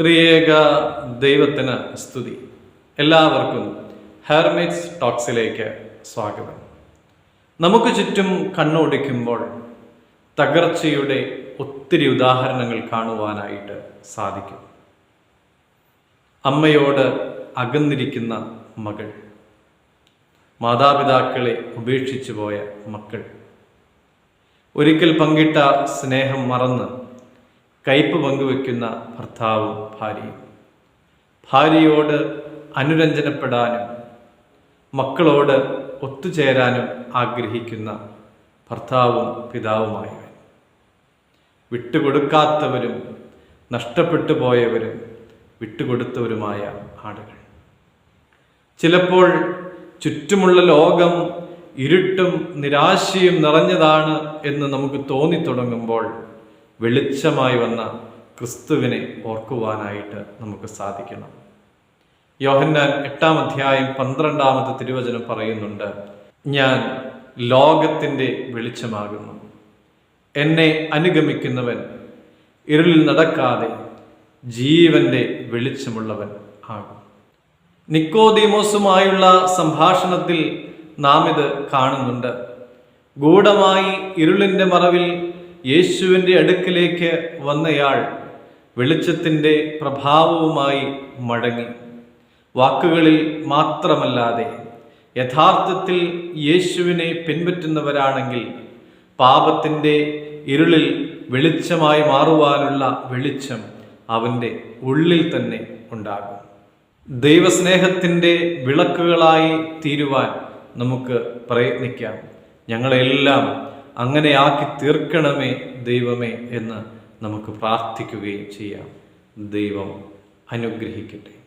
ത്രിയേക ദൈവത്തിന് സ്തുതി. എല്ലാവർക്കും ഹെർമിറ്റ്സ് ടോക്സിലേക്ക് സ്വാഗതം. നമുക്ക് ചുറ്റും കണ്ണോടിക്കുമ്പോൾ തകർച്ചയുടെ ഒത്തിരി ഉദാഹരണങ്ങൾ കാണുവാനായിട്ട് സാധിക്കും. അമ്മയോട് അകന്നിരിക്കുന്ന മകൾ. മാതാപിതാക്കളെ ഉപേക്ഷിച്ചു പോയ മക്കൾ. ഒരിക്കൽ പങ്കിട്ട സ്നേഹം മറന്ന് കയ്പ് പങ്കുവെക്കുന്ന ഭർത്താവും ഭാര്യയും. ഭാര്യയോട് അനുരഞ്ജനപ്പെടാനും മക്കളോട് ഒത്തുചേരാനും ആഗ്രഹിക്കുന്ന ഭർത്താവും പിതാവുമായവൻ. വിട്ടുകൊടുക്കാത്തവരും നഷ്ടപ്പെട്ടു പോയവരും വിട്ടുകൊടുത്തവരുമായ ആളുകൾ ചിലപ്പോൾ ചുറ്റുമുള്ള ലോകം ഇരുട്ടും നിരാശയും നിറഞ്ഞതാണ് എന്ന് നമുക്ക് തോന്നിത്തുടങ്ങുമ്പോൾ വെളിച്ചമായി വന്ന ക്രിസ്തുവിനെ ഓർക്കുവാനായിട്ട് നമുക്ക് സാധിക്കണം യോഹന്നാൻ എട്ടാം അധ്യായം പന്ത്രണ്ടാമത്തെ തിരുവചനം പറയുന്നുണ്ട് ഞാൻ ലോകത്തിന്റെ വെളിച്ചമാകുന്നു. എന്നെ അനുഗമിക്കുന്നവൻ ഇരുളിൽ നടക്കാതെ ജീവന്റെ വെളിച്ചമുള്ളവൻ ആകും. നിക്കോദീമോസുമായുള്ള സംഭാഷണത്തിൽ നാം ഇത് കാണുന്നുണ്ട്. ഗൂഢമായി ഇരുളിന്റെ മറവിൽ യേശുവിന്റെ അടുക്കിലേക്ക് വന്നയാൾ വെളിച്ചത്തിന്റെ പ്രഭാവവുമായി മടങ്ങി. വാക്കുകളിൽ മാത്രമല്ലാതെ യഥാർത്ഥത്തിൽ യേശുവിനെ പിൻപറ്റുന്നവരാണെങ്കിൽ പാപത്തിന്റെ ഇരുളിൽ വെളിച്ചമായി മാറുവാനുള്ള വെളിച്ചം അവന്റെ ഉള്ളിൽ തന്നെ ഉണ്ടാകും. ദൈവസ്നേഹത്തിന്റെ വിളക്കുകളായി തീരുവാൻ നമുക്ക് പ്രയത്നിക്കാം. ഞങ്ങളെല്ലാം അങ്ങനെ ആക്കി തീർക്കണമേ ദൈവമേ എന്ന് നമുക്ക് പ്രാർത്ഥിക്കുകയും ചെയ്യാം. ദൈവം അനുഗ്രഹിക്കട്ടെ.